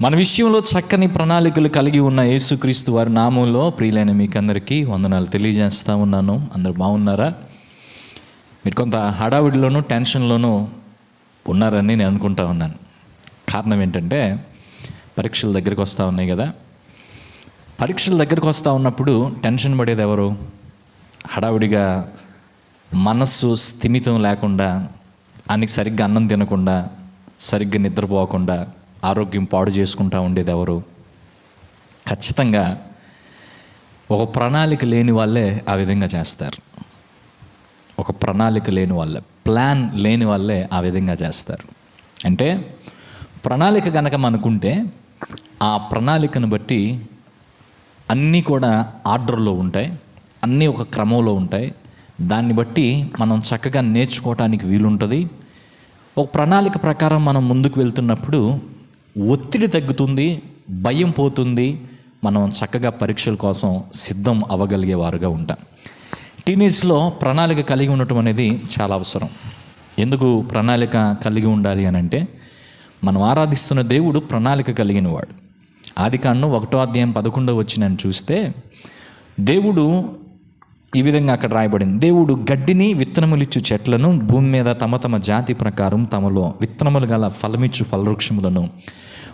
మన విషయంలో చక్కని ప్రణాళికలు కలిగి ఉన్న యేసుక్రీస్తు వారి నామంలో ప్రియులైన మీకు అందరికీ వందనాలు తెలియజేస్తూ ఉన్నాను. అందరు బాగున్నారా? మీరు కొంత హడావిడిలోనూ టెన్షన్లోనూ ఉన్నారని నేను అనుకుంటా ఉన్నాను. కారణం ఏంటంటే పరీక్షల దగ్గరికి వస్తూ ఉన్నాయి కదా. పరీక్షల దగ్గరికి వస్తూ ఉన్నప్పుడు టెన్షన్ పడేది ఎవరు? హడావిడిగా మనస్సు స్థిమితం లేకుండా ఆయనకి సరిగ్గా అన్నం తినకుండా సరిగ్గా నిద్రపోకుండా ఆరోగ్యం పాడు చేసుకుంటూ ఉండేది ఎవరు ఖచ్చితంగా ఒక ప్రణాళిక లేని వాళ్ళే ఆ విధంగా చేస్తారు. ఒక ప్రణాళిక లేని వాళ్ళే ప్లాన్ లేని వాళ్ళే ఆ విధంగా చేస్తారు. అంటే ప్రణాళిక కనుక మనకుంటే ఆ ప్రణాళికను బట్టి అన్నీ కూడా ఆర్డర్లో ఉంటాయి అన్నీ ఒక క్రమంలో ఉంటాయి. దాన్ని బట్టి మనం చక్కగా నేర్చుకోవటానికి వీలుంటుంది. ఒక ప్రణాళిక ప్రకారం మనం ముందుకు వెళ్తున్నప్పుడు ఒత్తిడి తగ్గుతుంది భయం పోతుంది. మనం చక్కగా పరీక్షల కోసం సిద్ధం అవ్వగలిగేవారుగా ఉంటాం. టీనేజ్లో ప్రణాళిక కలిగి ఉండటం అనేది చాలా అవసరం. ఎందుకు ప్రణాళిక కలిగి ఉండాలి అని అంటే మనం ఆరాధిస్తున్న దేవుడు ప్రణాళిక కలిగిన వాడు. ఆది కాండం ఒకటో అధ్యాయం పదకొండో వచ్చిన చూస్తే దేవుడు ఈ విధంగా అక్కడ రాయబడింది. దేవుడు గడ్డిని విత్తనములిచ్చు చెట్లను భూమి మీద తమ తమ జాతి ప్రకారం తమలో విత్తనములు గల ఫలమిచ్చు ఫలవృక్షములను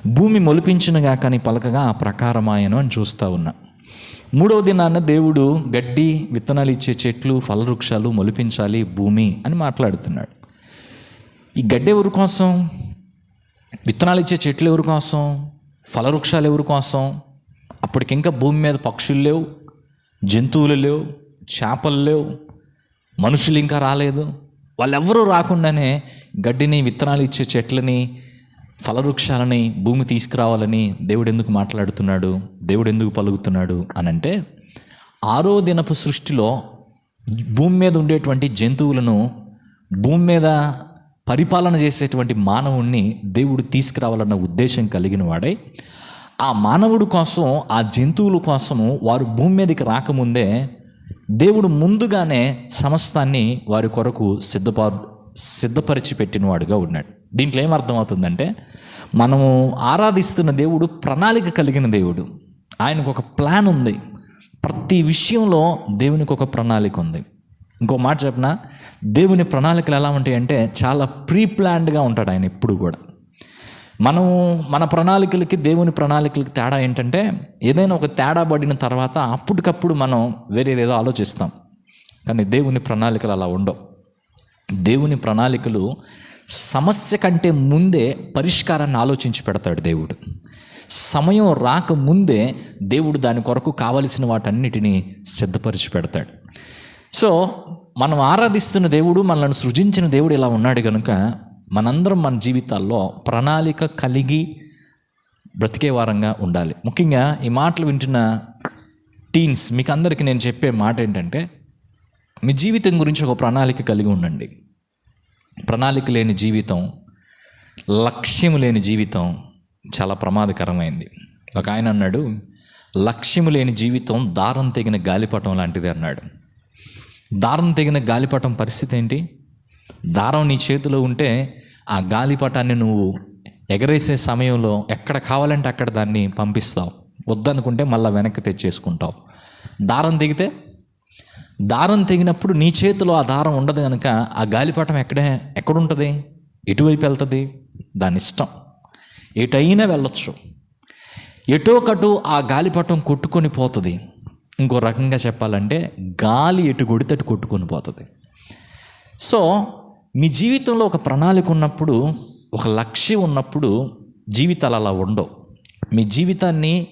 భూమి మొలిపించినగా కానీ పలకగా ఆ ప్రకారమాయను అని చూస్తూ ఉన్నా. మూడవ దినాన్న దేవుడు గడ్డి విత్తనాలు ఇచ్చే చెట్లు ఫలవృక్షాలు మొలిపించాలి భూమి అని మాట్లాడుతున్నాడు. ఈ గడ్డి ఎవరి కోసం? విత్తనాలు ఇచ్చే చెట్లు ఎవరి కోసం? ఫలవృక్షాలు ఎవరి కోసం? అప్పటికింకా భూమి మీద పక్షులు లేవు జంతువులు లేవు చేపలు లేవు మనుషులు ఇంకా రాలేదు. వాళ్ళెవ్వరూ రాకుండానే గడ్డిని విత్తనాలు ఇచ్చే చెట్లని ఫలవృక్షాలని భూమి తీసుకురావాలని దేవుడు ఎందుకు మాట్లాడుతున్నాడు దేవుడు ఎందుకు పలుకుతున్నాడు అని అంటే ఆరో దినపు సృష్టిలో భూమి మీద ఉండేటువంటి జంతువులను భూమి మీద పరిపాలన చేసేటువంటి మానవుణ్ణి దేవుడు తీసుకురావాలన్న ఉద్దేశం కలిగిన వాడై ఆ మానవుడు కోసం ఆ జంతువుల కోసము వారు భూమి మీదకి రాకముందే దేవుడు ముందుగానే సమస్తాన్ని వారి కొరకు సిద్ధపారు సిద్ధపరిచి పెట్టినవాడుగా ఉన్నాడు. దీంట్లో ఏమర్థమవుతుందంటే మనము ఆరాధిస్తున్న దేవుడు ప్రణాళిక కలిగిన దేవుడు. ఆయనకు ఒక ప్లాన్ ఉంది. ప్రతి విషయంలో దేవునికి ఒక ప్రణాళిక ఉంది. ఇంకో మాట చెప్పిన? దేవుని ప్రణాళికలు ఎలా ఉంటాయి అంటే చాలా ప్రీ ప్లాన్డ్గా ఉంటాడు ఆయన ఎప్పుడు కూడా. మనం మన ప్రణాళికలకి దేవుని ప్రణాళికలకి తేడా ఏంటంటే ఏదైనా ఒక తేడా పడిన తర్వాత అప్పటికప్పుడు మనం వేరేదేదో ఆలోచిస్తాం. కానీ దేవుని ప్రణాళికలు అలా ఉండవు. దేవుని ప్రణాళికలు సమస్య కంటే ముందే పరిష్కారాన్ని ఆలోచించి పెడతాడు దేవుడు. సమయం రాకముందే దేవుడు దాని కొరకు కావలసిన వాటన్నిటినీ సిద్ధపరిచి పెడతాడు. సో మనం ఆరాధిస్తున్న దేవుడు మనల్ని సృజించిన దేవుడు ఇలా ఉన్నాడు కనుక మనందరం మన జీవితాల్లో ప్రణాళిక కలిగి బ్రతికే వారంగా ఉండాలి. ముఖ్యంగా ఈ మాటలు వింటున్న టీన్స్ మీకు అందరికీ నేను చెప్పే మాట ఏంటంటే మీ జీవితం గురించి ఒక ప్రణాళిక కలిగి ఉండండి. ప్రణాళిక లేని జీవితం లక్ష్యం లేని జీవితం చాలా ప్రమాదకరమైంది. ఒక ఆయన అన్నాడు లక్ష్యం లేని జీవితం దారం తెగిన గాలిపటం లాంటిది అన్నాడు. దారం తెగిన గాలిపటం పరిస్థితి ఏంటి? దారం నీ చేతిలో ఉంటే ఆ గాలిపటాన్ని నువ్వు ఎగరేసే సమయంలో ఎక్కడ కావాలంటే అక్కడ దాన్ని పంపిస్తావు. వద్దనుకుంటే మళ్ళీ వెనక్కి తెచ్చేసుకుంటావు. దారం తెగితే? దారం తెగినప్పుడు నీ చేతిలో ఆ దారం ఉండదు కనుక ఆ గాలిపటం ఎక్కడే ఎక్కడుంటుంది? ఎటువైపు వెళ్తుంది? దాని ఇష్టం. ఎటైనా వెళ్ళొచ్చు. ఎటో కటు ఆ గాలిపటం కొట్టుకొని పోతుంది. ఇంకో రకంగా చెప్పాలంటే గాలి ఎటు కొడితే అటు కొట్టుకొని పోతుంది. సో మీ జీవితంలో ఒక ప్రణాళిక ఉన్నప్పుడు ఒక లక్ష్యం ఉన్నప్పుడు జీవితాలు అలా ఉండవు. మీ జీవితాన్ని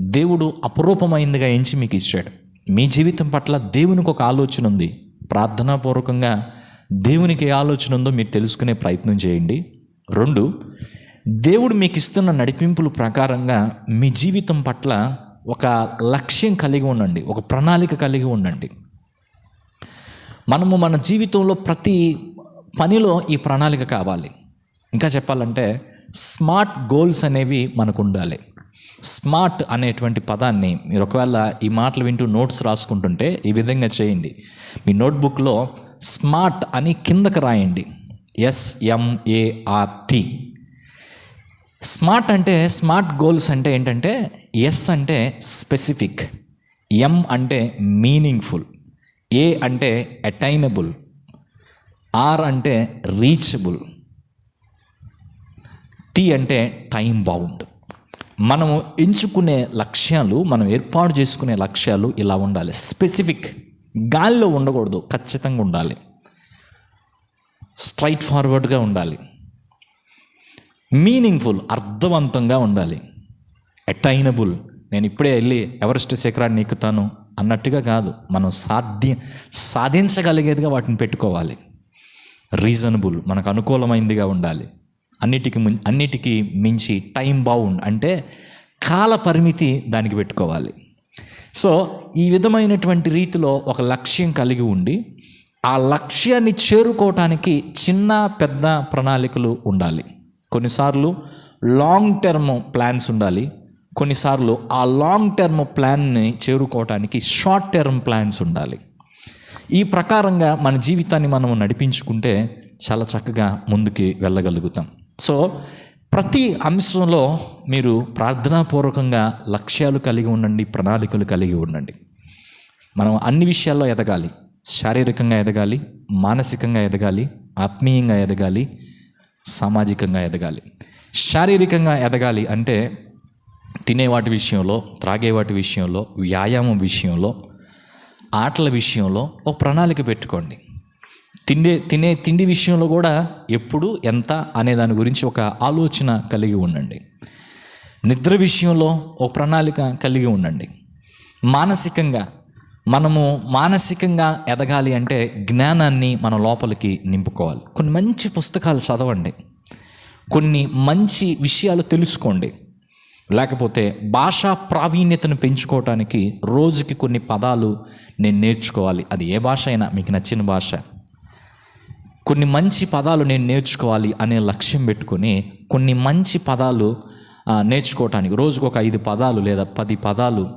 దేవుడు అపురూపమైందిగా ఎంచి మీకు ఇచ్చాడు. మీ జీవితం పట్ల దేవునికి ఒక ఆలోచన ఉంది. ప్రార్థనాపూర్వకంగా దేవునికి ఏ ఆలోచన ఉందో మీరు తెలుసుకునే ప్రయత్నం చేయండి. రెండు దేవుడు మీకు ఇస్తున్న నడిపింపుల ప్రకారంగా మీ జీవితం పట్ల ఒక లక్ష్యం కలిగి ఉండండి. ఒక ప్రణాళిక కలిగి ఉండండి. మనము మన జీవితంలో ప్రతి పనిలో ఈ ప్రణాళిక కావాలి. ఇంకా చెప్పాలంటే స్మార్ట్ గోల్స్ అనేవి మనకు ఉండాలి స్మార్ట్ అనేటువంటి పదాన్ని మీరు ఒకవేళ ఈ మాటలు వింటూ నోట్స్ రాసుకుంటుంటే ఈ విధంగా చేయండి. మీ నోట్బుక్లో స్మార్ట్ అని కిందకి రాయండి. ఎస్ఎంఏఆర్టీ స్మార్ట్ అంటే స్మార్ట్ గోల్స్ అంటే ఏంటంటే ఎస్ అంటే స్పెసిఫిక్ ఎం అంటే మీనింగ్ఫుల్. ఏ అంటే అటైనబుల్ ఆర్ అంటే రీచబుల్ టీ అంటే టైం బౌండ్ మనము ఎంచుకునే లక్ష్యాలు మనం ఏర్పాటు చేసుకునే లక్ష్యాలు ఇలా ఉండాలి. స్పెసిఫిక్ గాలిలో ఉండకూడదు ఖచ్చితంగా ఉండాలి. స్ట్రైట్ ఫార్వర్డ్గా ఉండాలి. మీనింగ్ఫుల్ అర్థవంతంగా ఉండాలి. అటైనబుల్ నేను ఇప్పుడే వెళ్ళి ఎవరెస్ట్ శిఖరాన్ని ఎక్కుతాను. అన్నట్టుగా కాదు. మనం సాధ్య సాధించగలిగేదిగా వాటిని పెట్టుకోవాలి. రీజనబుల్ మనకు అనుకూలమైందిగా ఉండాలి. అన్నిటికి ముం- అన్నిటికీ మించి టైం బౌండ్ అంటే కాల పరిమితి దానికి పెట్టుకోవాలి. సో ఈ విధమైనటువంటి రీతిలో ఒక లక్ష్యం కలిగి ఉండి ఆ లక్ష్యాన్ని చేరుకోవటానికి చిన్న పెద్ద ప్రణాళికలు ఉండాలి. కొన్నిసార్లు లాంగ్ టర్మ్ ప్లాన్స్ ఉండాలి. కొన్నిసార్లు ఆ లాంగ్ టర్మ్ ప్లాన్ని చేరుకోవటానికి షార్ట్ టర్మ్ ప్లాన్స్ ఉండాలి. ఈ ప్రకారంగా మన జీవితాన్ని మనం నడిపించుకుంటే చాలా చక్కగా ముందుకి వెళ్ళగలుగుతాం. సో ప్రతి అంశంలో మీరు ప్రార్థనాపూర్వకంగా లక్ష్యాలు కలిగి ఉండండి ప్రణాళికలు కలిగి ఉండండి. మనం అన్ని విషయాల్లో ఎదగాలి. శారీరకంగా ఎదగాలి మానసికంగా ఎదగాలి ఆత్మీయంగా ఎదగాలి సామాజికంగా ఎదగాలి. శారీరకంగా ఎదగాలి అంటే తినే వాటి విషయంలో త్రాగే వాటి విషయంలో వ్యాయామం విషయంలో ఆటల విషయంలో ఒక ప్రణాళిక పెట్టుకోండి. తిండే తినే తిండి విషయంలో కూడా ఎప్పుడు ఎంత అనే దాని గురించి ఒక ఆలోచన కలిగి ఉండండి. నిద్ర విషయంలో ఒక ప్రణాళిక కలిగి ఉండండి. మానసికంగా మనము మానసికంగా ఎదగాలి అంటే జ్ఞానాన్ని మన లోపలికి నింపుకోవాలి. కొన్ని మంచి పుస్తకాలు చదవండి. కొన్ని మంచి విషయాలు తెలుసుకోండి. లేకపోతే భాషా ప్రావీణ్యతను పెంచుకోవటానికి రోజుకి కొన్ని పదాలు నేను నేర్చుకోవాలి. అది ఏ భాష అయినా మీకు నచ్చిన భాష. కొన్ని మంచి పదాలు నేను నేర్చుకోవాలి అనే లక్ష్యం పెట్టుకొని కొన్ని మంచి పదాలు నేర్చుకోవటానికి రోజుకు ఒక ఐదు పదాలు లేదా పది పదాలు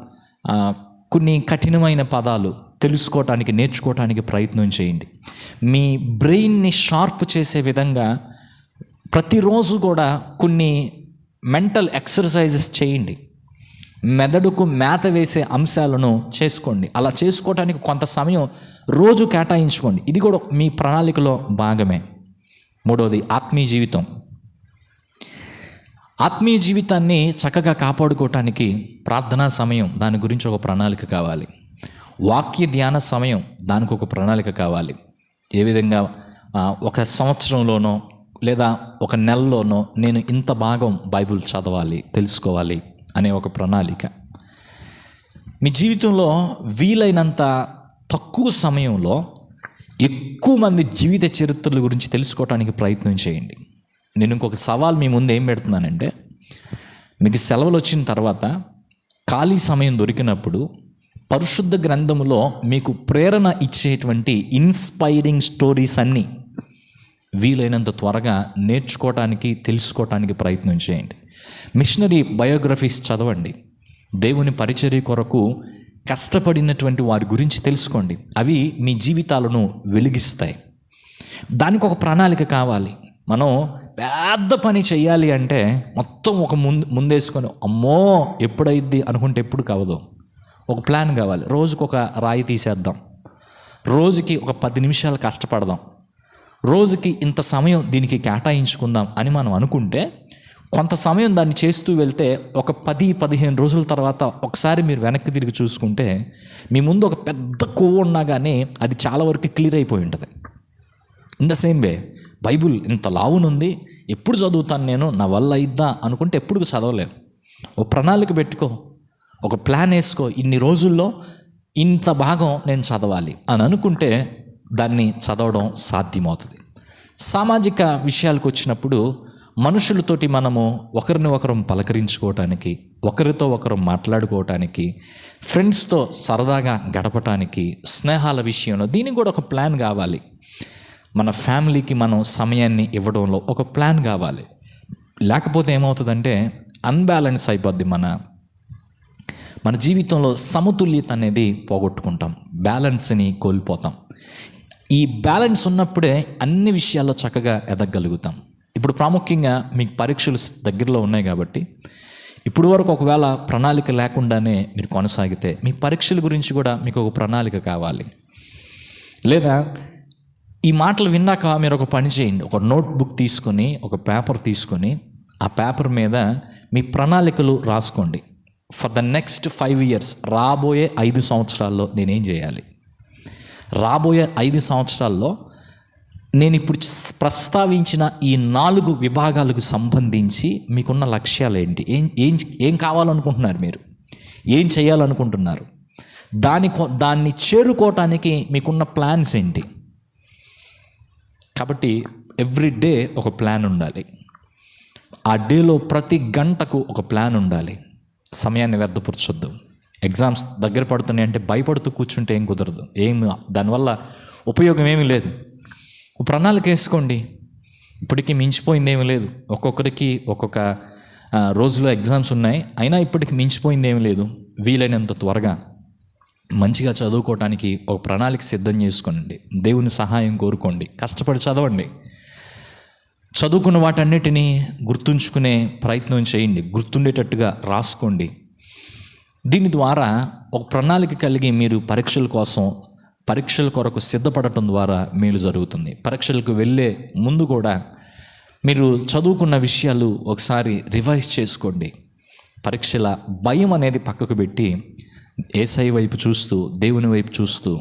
కొన్ని కఠినమైన పదాలు తెలుసుకోవటానికి నేర్చుకోవటానికి ప్రయత్నం చేయండి. మీ బ్రెయిన్ని షార్ప్ చేసే విధంగా ప్రతిరోజు కూడా కొన్ని మెంటల్ ఎక్సర్సైజెస్ చేయండి. మెదడుకు మేత వేసే అంశాలను చేసుకోండి. అలా చేసుకోవటానికి కొంత సమయం రోజు కేటాయించుకోండి. ఇది కూడా మీ ప్రణాళికలో భాగమే. మూడవది ఆత్మీయ జీవితం. ఆత్మీయ జీవితాన్ని చక్కగా కాపాడుకోవటానికి ప్రార్థనా సమయం దాని గురించి ఒక ప్రణాళిక కావాలి. వాక్య ధ్యాన సమయం దానికి ఒక ప్రణాళిక కావాలి. ఏ విధంగా ఒక సంవత్సరంలోనో లేదా ఒక నెలలోనో నేను ఇంత భాగం బైబిల్ చదవాలి తెలుసుకోవాలి అనే ఒక ప్రణాళిక. మీ జీవితంలో వీలైనంత తక్కువ సమయంలో ఎక్కువ మంది జీవిత చరిత్రల గురించి తెలుసుకోవడానికి ప్రయత్నం చేయండి. నేను ఇంకొక సవాల్ మీ ముందు ఏం పెడుతున్నానంటే మీకు సెలవులు వచ్చిన తర్వాత ఖాళీ సమయం దొరికినప్పుడు పరిశుద్ధ గ్రంథములో మీకు ప్రేరణ ఇచ్చేటువంటి ఇన్స్పైరింగ్ స్టోరీస్ అన్నీ వీలైనంత త్వరగా నేర్చుకోవటానికి తెలుసుకోవటానికి ప్రయత్నం చేయండి. మిషనరీ బయోగ్రఫీస్ చదవండి. దేవుని పరిచర్య కొరకు కష్టపడినటువంటి వారి గురించి తెలుసుకోండి. అవి మీ జీవితాలను వెలిగిస్తాయి. దానికి ఒక ప్రణాళిక కావాలి. మనం పెద్ద పని చేయాలి అంటే మొత్తం ఒక ముందు ముందేసుకొని అమ్మో ఎప్పుడైద్ది అనుకుంటే ఎప్పుడు కావదు. ఒక ప్లాన్ కావాలి. రోజుకు ఒక రాయి తీసేద్దాం. రోజుకి ఒక పది నిమిషాలు కష్టపడదాం. రోజుకి ఇంత సమయం దీనికి కేటాయించుకుందాం అని మనం అనుకుంటే కొంత సమయం దాన్ని చేస్తూ వెళ్తే ఒక పది పదిహేను రోజుల తర్వాత ఒకసారి మీరు వెనక్కి తిరిగి చూసుకుంటే మీ ముందు ఒక పెద్ద కొవ్వు ఉన్నా కానీ అది చాలా వరకు క్లియర్ అయిపోయి ఉంటుంది. In the same way Bible ఇంత లావునుంది ఎప్పుడు చదువుతాను నేను నా వల్ల అయిద్దా అనుకుంటే ఎప్పుడు చదవలేను ఒక ప్రణాళిక పెట్టుకో ఒక ప్లాన్ వేసుకో ఇన్ని రోజుల్లో ఇంత భాగం నేను చదవాలి. అని అనుకుంటే దాన్ని చదవడం సాధ్యమవుతుంది. సామాజిక విషయాలకు వచ్చినప్పుడు మనుషులతోటి మనము ఒకరిని ఒకరు పలకరించుకోవటానికి ఒకరితో ఒకరు మాట్లాడుకోవటానికి ఫ్రెండ్స్తో సరదాగా గడపటానికి స్నేహాల విషయంలో దీనికి కూడా ఒక ప్లాన్ కావాలి. మన ఫ్యామిలీకి మనం సమయాన్ని ఇవ్వడంలో ఒక ప్లాన్ కావాలి. లేకపోతే ఏమవుతుందంటే అన్బ్యాలెన్స్ అయిపోద్ది మన మన జీవితంలో సమతుల్యత అనేది పోగొట్టుకుంటాం. బ్యాలెన్స్ని కోల్పోతాం. ఈ బ్యాలెన్స్ ఉన్నప్పుడే అన్ని విషయాల్లో చక్కగా ఎదగలుగుతాం ఇప్పుడు ప్రాముఖ్యంగా మీకు పరీక్షలు దగ్గరలో ఉన్నాయి కాబట్టి ఇప్పుడు వరకు ఒకవేళ ప్రణాళిక లేకుండానే మీరు కొనసాగితే మీ పరీక్షల గురించి కూడా మీకు ఒక ప్రణాళిక కావాలి. లేదా ఈ మాటలు విన్నాక మీరు ఒక పని చేయండి. ఒక నోట్బుక్ తీసుకొని ఒక పేపర్ తీసుకొని ఆ పేపర్ మీద మీ ప్రణాళికలు రాసుకోండి. For the next five years రాబోయే ఐదు సంవత్సరాల్లో నేనేం చేయాలి? రాబోయే ఐదు సంవత్సరాల్లో నేను ఇప్పుడు ప్రస్తావించిన ఈ నాలుగు విభాగాలకు సంబంధించి మీకున్న లక్ష్యాలు ఏంటి ఏం ఏం ఏం కావాలనుకుంటున్నారు మీరు? ఏం చేయాలనుకుంటున్నారు? దాని దాన్ని చేరుకోవటానికి మీకున్న ప్లాన్స్ ఏంటి? కాబట్టి ఎవ్రీ డే ఒక ప్లాన్ ఉండాలి. ఆ డేలో ప్రతి గంటకు ఒక ప్లాన్ ఉండాలి. సమయాన్ని వ్యర్థపరచొద్దు. ఎగ్జామ్స్ దగ్గర పడుతున్నాయి అంటే భయపడుతూ కూర్చుంటే ఏం కుదరదు. ఏం దానివల్ల ఉపయోగం ఏమీ లేదు. ప్రణాళిక వేసుకోండి. ఇప్పటికీ మించిపోయింది ఏమీ లేదు. ఒక్కొక్కరికి ఒక్కొక్క రోజులో ఎగ్జామ్స్ ఉన్నాయి. అయినా ఇప్పటికి మించిపోయింది ఏమీ లేదు. వీలైనంత త్వరగా మంచిగా చదువుకోవటానికి ఒక ప్రణాళిక సిద్ధం చేసుకోండి దేవుని సహాయం కోరుకోండి. కష్టపడి చదవండి. చదువుకున్న వాటన్నిటినీ గుర్తుంచుకునే ప్రయత్నం చేయండి. గుర్తుండేటట్టుగా రాసుకోండి. దీని ద్వారా ఒక ప్రణాళిక కలిగి మీరు పరీక్షల కోసం పరీక్షల కొరకు సిద్ధపడటం ద్వారా మేలు జరుగుతుంది. పరీక్షలకు వెళ్ళే ముందు కూడా మీరు చదువుకున్న విషయాలు ఒకసారి రివైజ్ చేసుకోండి. పరీక్షల భయం అనేది పక్కకు పెట్టి ఏసై వైపు చూస్తూ దేవుని వైపు చూస్తూ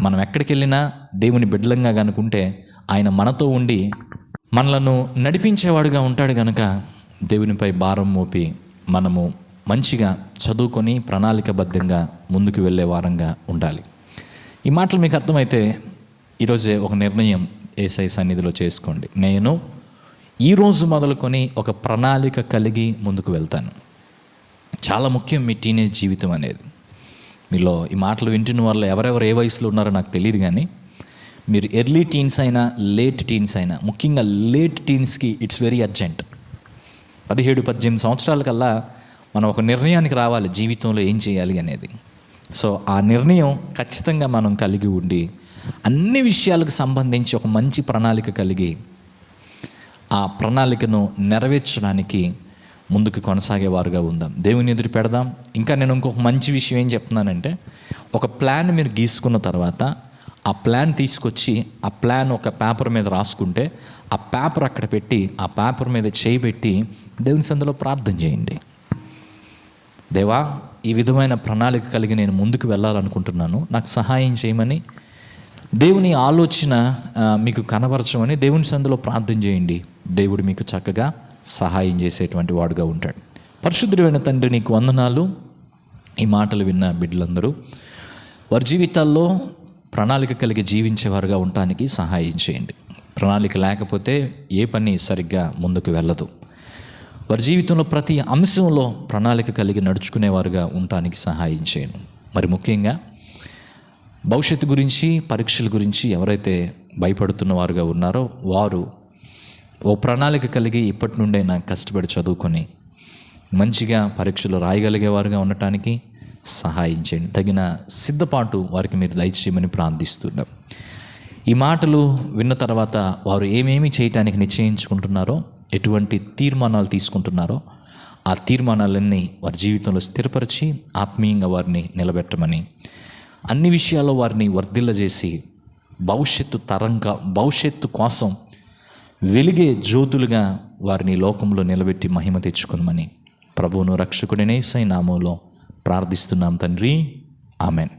మనం ఎక్కడికి వెళ్ళినా దేవుని బిడ్డలంగా కనుకుంటే ఆయన మనతో ఉండి మనలను నడిపించేవాడుగా ఉంటాడు కనుక దేవునిపై భారం మోపి మనము మంచిగా చదువుకొని ప్రణాళికబద్ధంగా ముందుకు వెళ్ళే వారంగా ఉండాలి. ఈ మాటలు మీకు అర్థమైతే ఈరోజే ఒక నిర్ణయం ఏసై సన్నిధిలో చేసుకోండి. నేను ఈరోజు మొదలుకొని ఒక ప్రణాళిక కలిగి ముందుకు వెళ్తాను. చాలా ముఖ్యం మీ టీనేజ్ జీవితం అనేది. మీలో ఈ మాటలు వింటున్న వాళ్ళు ఎవరెవరు ఏ వయసులో ఉన్నారో నాకు తెలియదు కానీ మీరు ఎర్లీ టీన్స్ అయినా లేట్ టీన్స్ అయినా ముఖ్యంగా లేట్ టీన్స్కి ఇట్స్ వెరీ అర్జెంట్ పదిహేడు పద్దెనిమిది సంవత్సరాల కల్లా మనం ఒక నిర్ణయానికి రావాలి జీవితంలో ఏం చేయాలి అనేది. సో ఆ నిర్ణయం ఖచ్చితంగా మనం కలిగి ఉండి అన్ని విషయాలకు సంబంధించి ఒక మంచి ప్రణాళిక కలిగి ఆ ప్రణాళికను నెరవేర్చడానికి ముందుకు కొనసాగేవారుగా ఉందాం. దేవుని ఎదురు పెడదాం. ఇంకా నేను ఇంకొక మంచి విషయం ఏం చెప్తున్నానంటే ఒక ప్లాన్ మీరు గీసుకున్న తర్వాత ఆ ప్లాన్ తీసుకొచ్చి ఆ ప్లాన్ ఒక పేపర్ మీద రాసుకుంటే ఆ పేపర్ అక్కడ పెట్టి ఆ పేపర్ మీద చేయి పెట్టి దేవుని సందులో ప్రార్థన చేయండి. దేవా ఈ విధమైన ప్రణాళిక కలిగి నేను ముందుకు వెళ్ళాలనుకుంటున్నాను. నాకు సహాయం చేయమని దేవుని ఆలోచన మీకు కనబరచమని దేవుని సందులో ప్రార్థన చేయండి. దేవుడు మీకు చక్కగా సహాయం చేసేటువంటి వాడుగా ఉంటాడు. పరిశుద్ధుడైన తండ్రి నీకు వందనాలు. ఈ మాటలు విన్న బిడ్డలందరూ వారి జీవితాల్లో ప్రణాళిక కలిగి జీవించేవారుగా ఉండటానికి సహాయం చేయండి. ప్రణాళిక లేకపోతే ఏ పని సరిగ్గా ముందుకు వెళ్ళదు. వారి జీవితంలో ప్రతి అంశంలో ప్రణాళిక కలిగి నడుచుకునేవారుగా ఉండటానికి సహాయం చేయను. మరి ముఖ్యంగా భవిష్యత్తు గురించి పరీక్షల గురించి ఎవరైతే భయపడుతున్న వారుగా ఉన్నారో వారు ఓ ప్రణాళిక కలిగి ఇప్పటి నుండే నా కష్టపడి చదువుకొని మంచిగా పరీక్షలు రాయగలిగేవారుగా ఉండటానికి సహాయం చేయండి. తగిన సిద్ధపాటు వారికి మీరు దయచేయమని ప్రార్థిస్తున్నాం. ఈ మాటలు విన్న తర్వాత వారు ఏమేమి చేయటానికి నిశ్చయించుకుంటున్నారో ఎటువంటి తీర్మానాలు తీసుకుంటున్నారో ఆ తీర్మానాలన్నీ వారి జీవితంలో స్థిరపరిచి ఆత్మీయంగా వారిని నిలబెట్టమని అన్ని విషయాల్లో వారిని వర్ధిల్లజేసి భవిష్యత్తు తరంగా భవిష్యత్తు కోసం వెలిగే జ్యోతులుగా వారిని లోకంలో నిలబెట్టి మహిమ తెచ్చుకునమని ప్రభువును రక్షకుడినే సై నామంలో ప్రార్థిస్తున్నాం తండ్రి. ఆమెన్.